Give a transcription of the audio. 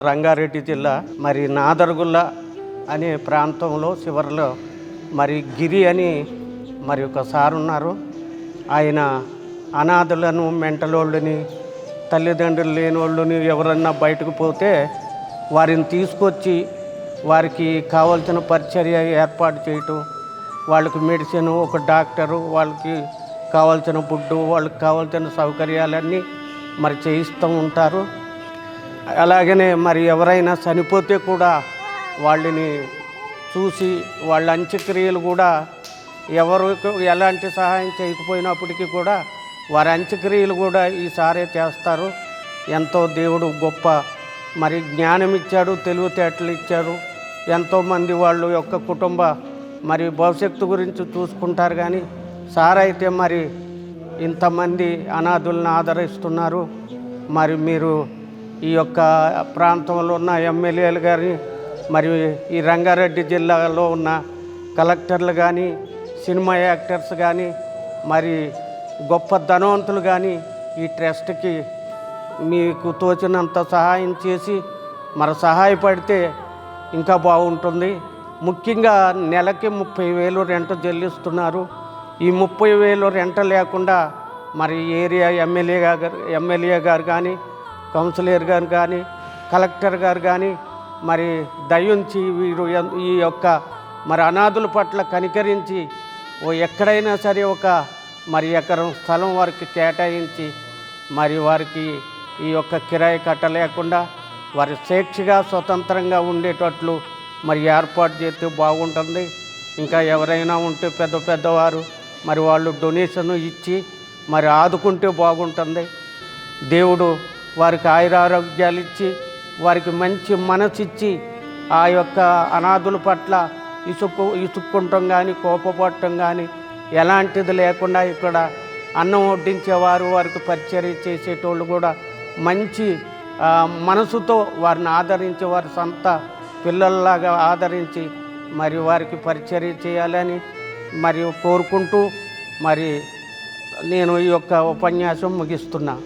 రంగారెడ్డి జిల్లా మరి నాదర్గుల్ల అనే ప్రాంతంలో చివరిలో మరి గిరి అని మరి ఒక సార్ ఉన్నారు. ఆయన అనాథులను మెంటలోళ్ళని తల్లిదండ్రులు లేని వాళ్ళని ఎవరన్నా బయటకు పోతే వారిని తీసుకొచ్చి వారికి కావాల్సిన పరిచర్య ఏర్పాటు చేయటం వాళ్ళకి మెడిసిన్ ఒక డాక్టరు వాళ్ళకి కావాల్సిన ఫుడ్డు వాళ్ళకి కావాల్సిన సౌకర్యాలన్నీ మరి చేయిస్తూ ఉంటారు. అలాగనే మరి ఎవరైనా చనిపోతే కూడా వాళ్ళని చూసి వాళ్ళ అంత్యక్రియలు కూడా ఎవరు ఎలాంటి సహాయం చేయకపోయినప్పటికీ కూడా వారి అంత్యక్రియలు కూడా ఈసారే చేస్తారు. ఎంతో దేవుడు గొప్ప మరి జ్ఞానం ఇచ్చాడు తెలివితేటలు ఇచ్చారు. ఎంతోమంది వాళ్ళు యొక్క కుటుంబ మరి భవిష్యత్తు గురించి చూసుకుంటారు కానీ సార్ అయితే మరి ఇంతమంది అనాథులను ఆదరిస్తున్నారు. మరి మీరు ఈ యొక్క ప్రాంతంలో ఉన్న ఎమ్మెల్యేలు కానీ మరి ఈ రంగారెడ్డి జిల్లాలో ఉన్న కలెక్టర్లు కానీ సినిమా యాక్టర్స్ కానీ మరి గొప్ప ధనవంతులు కానీ ఈ ట్రస్ట్కి మీకు తోచినంత సహాయం చేసి మరి సహాయపడితే ఇంకా బాగుంటుంది. ముఖ్యంగా నెలకి ముప్పై వేలు రెంట్ చెల్లిస్తున్నారు. ఈ ముప్పై వేలు రెంట లేకుండా మరి ఏరియా ఎమ్మెల్యే గారు ఎమ్మెల్యే గారు కానీ కౌన్సిలర్ గారు కానీ కలెక్టర్ గారు కానీ మరి దయించి వీరు ఈ యొక్క మరి అనాథుల పట్ల కనికరించి ఓ ఎక్కడైనా సరే ఒక మరి ఎకరం స్థలం వారికి కేటాయించి మరి వారికి ఈ యొక్క కిరాయి కట్టలేకుండా వారి స్వేచ్ఛగా స్వతంత్రంగా ఉండేటట్లు మరి ఏర్పాటు చేస్తే బాగుంటుంది. ఇంకా ఎవరైనా ఉంటే పెద్ద పెద్దవారు మరి వాళ్ళు డొనేషన్ ఇచ్చి మరి ఆదుకుంటే బాగుంటుంది. దేవుడు వారికి ఆయురారోగ్యాలు ఇచ్చి వారికి మంచి మనసు ఇచ్చి ఆ యొక్క అనాథుల పట్ల ఇసుక్కు ఇసుక్కుంటాం కానీ కోపపడటం కానీ ఎలాంటిది లేకుండా ఇక్కడ అన్నం వడ్డించేవారు వారికి పరిచర్య చేసేటోళ్ళు కూడా మంచి మనసుతో వారిని ఆదరించి వారి సొంత పిల్లల్లాగా ఆదరించి మరి వారికి పరిచర్య చేయాలని మరియు కోరుకుంటూ మరి నేను ఈ యొక్క ఉపన్యాసం ముగిస్తున్నా.